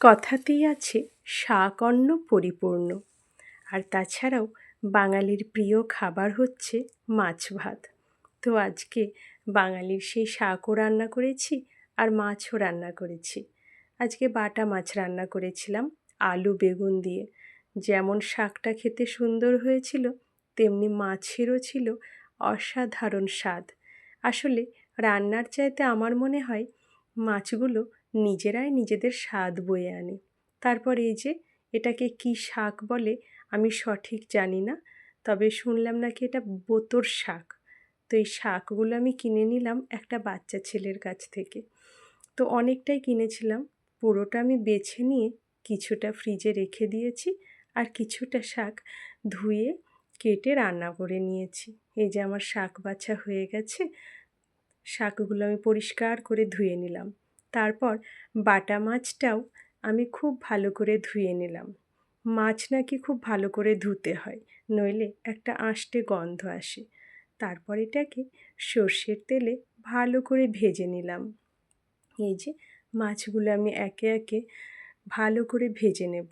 কথাতেই আছে শাক অন্ন পরিপূর্ণ। আর তাছাড়াও বাঙালির প্রিয় খাবার হচ্ছে মাছ ভাত। তো আজকে বাঙালির সেই শাকও রান্না করেছি আর মাছও রান্না করেছি। আজকে বাটা মাছ রান্না করেছিলাম আলু বেগুন দিয়ে। যেমন শাকটা খেতে সুন্দর হয়েছিল, তেমনি মাছেরও ছিল অসাধারণ স্বাদ। আসলে রান্নার চাইতে আমার মনে হয় মাছগুলো নিজেরাই নিজেদের স্বাদ বয়ে আনে। তারপর এই যে, এটাকে কি শাক বলে আমি সঠিক জানি না, তবে শুনলাম নাকি এটা বোতর শাক। তো এই শাকগুলো আমি কিনে নিলাম একটা বাচ্চা ছেলের কাছ থেকে। তো অনেকটাই কিনেছিলাম, পুরোটা আমি বেছে নিয়ে কিছুটা ফ্রিজে রেখে দিয়েছি আর কিছুটা শাক ধুয়ে কেটে রান্না করে নিয়েছি। এই যে আমার শাক বাছা হয়ে গেছে শাকগুলো আমি পরিষ্কার করে ধুয়ে নিলাম। তারপর বাটা মাছটাও আমি খুব ভালো করে ধুয়ে নিলাম। মাছ নাকি খুব ভালো করে ধুতে হয়, নইলে একটা আষ্টে গন্ধ আসে। তারপর এটাকে সর্ষের তেলে ভালো করে ভেজে নিলাম। এই যে মাছগুলো আমি একে একে ভালো করে ভেজে নেব।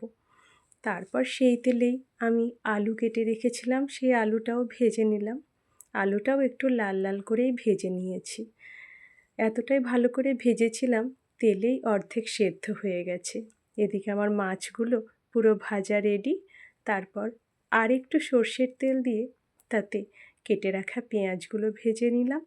তারপর সেই তেলেই আমি আলু কেটে রেখেছিলাম, সেই আলুটাও ভেজে নিলাম। আলুটাও একটু লাল লাল করেই ভেজে নিয়েছি। এতটাই ভালো করে ভেজেছিলাম, তেলেই অর্ধেক সেদ্ধ হয়ে গেছে। এদিকে আমার মাছগুলো পুরো ভাজা রেডি তারপর আর একটু সর্ষের তেল দিয়ে তাতে কেটে রাখা পেঁয়াজগুলো ভেজে নিলাম।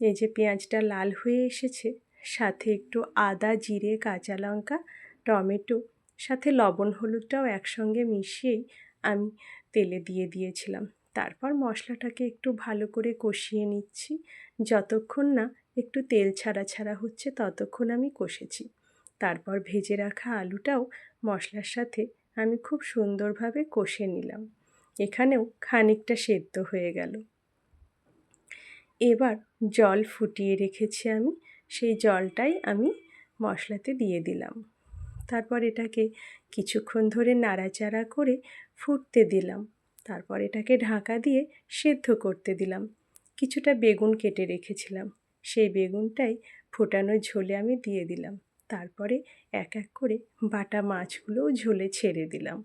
এই যে পেঁয়াজটা লাল হয়ে এসেছে, সাথে একটু আদা, জিরে, কাঁচা লঙ্কা, টমেটো, সাথে লবণ হলুদটাও একসঙ্গে মিশিয়েই আমি তেলে দিয়ে দিয়েছিলাম। তারপর মশলাটাকে একটু ভালো করে কষিয়ে নিচ্ছি। যতক্ষণ না একটু তেল ছাড়া ছাড়া হচ্ছে ততক্ষণ আমি কষেছি। তারপর ভেজে রাখা আলুটাও মশলার সাথে আমি খুব সুন্দরভাবে কষে নিলাম। এখানেও খানিকটা সেদ্ধ হয়ে গেল। এবার জল ফুটিয়ে রেখেছি আমি, সেই জলটাই আমি মশলাতে দিয়ে দিলাম। তারপর এটাকে কিছুক্ষণ ধরে নাড়াচাড়া করে ফুটতে দিলাম। তারপর এটাকে ঢাকা দিয়ে সেদ্ধ করতে দিলাম। কিছুটা বেগুন কেটে রেখেছিলাম। সেই বেগুনটাই ফোটানো ঝোলে আমি দিয়ে দিলাম। তারপরে এক এক করে বাটা মাছগুলোও ঝোলে ছেড়ে দিলাম।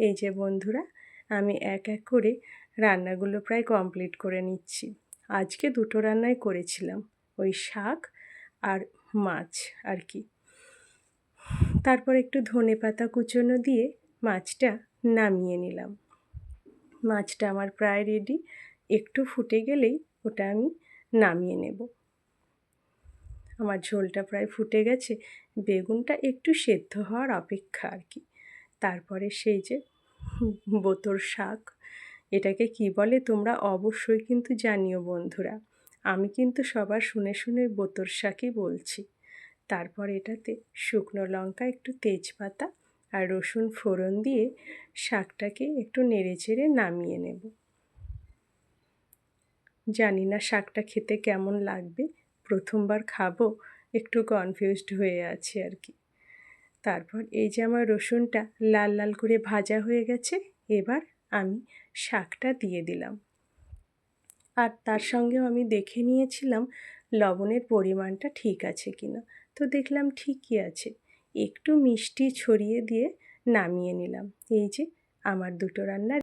এই যে বন্ধুরা, আমি এক এক করে রান্নাগুলো প্রায় কমপ্লিট করে নিচ্ছি। আজকে দুটো রান্নাই করেছিলাম, ওই শাক আর মাছ আর কি। তারপর একটু ধনে পাতা কুচোনো দিয়ে মাছটা নামিয়ে নিলাম। মাছটা আমার প্রায় রেডি একটু ফুটে গেলেই ওটা আমি নামিয়ে নেব। আমার ঝোলটা প্রায় ফুটে গেছে। বেগুনটা একটু সেদ্ধ হওয়ার অপেক্ষা আর কি। তারপরে সেই যে বোতর শাক, এটাকে কি বলে তোমরা অবশ্যই কিন্তু জানিও বন্ধুরা। আমি কিন্তু সবার শুনে শুনে বোতর শাকই বলছি। তারপর এটাতে শুকনো লঙ্কা, একটু তেজপাতা আর রসুন ফোড়ন দিয়ে শাকটাকে একটু নেড়ে চেড়ে নামিয়ে নেব। জানি না শাকটা খেতে কেমন লাগবে। প্রথমবার খাব, একটু কনফিউজড হয়ে আছে আর কি। তারপর এই যে আমার রসুনটা লাল লাল করে ভাজা হয়ে গেছে, এবার আমি শাকটা দিয়ে দিলাম। আর তার সঙ্গেও আমি দেখে নিয়েছিলাম লবণের পরিমাণটা ঠিক আছে কিনা। তো দেখলাম ঠিকই আছে। একটু মিষ্টি ছড়িয়ে দিয়ে নামিয়ে নিলাম। এই যে আমার দুটো রান্না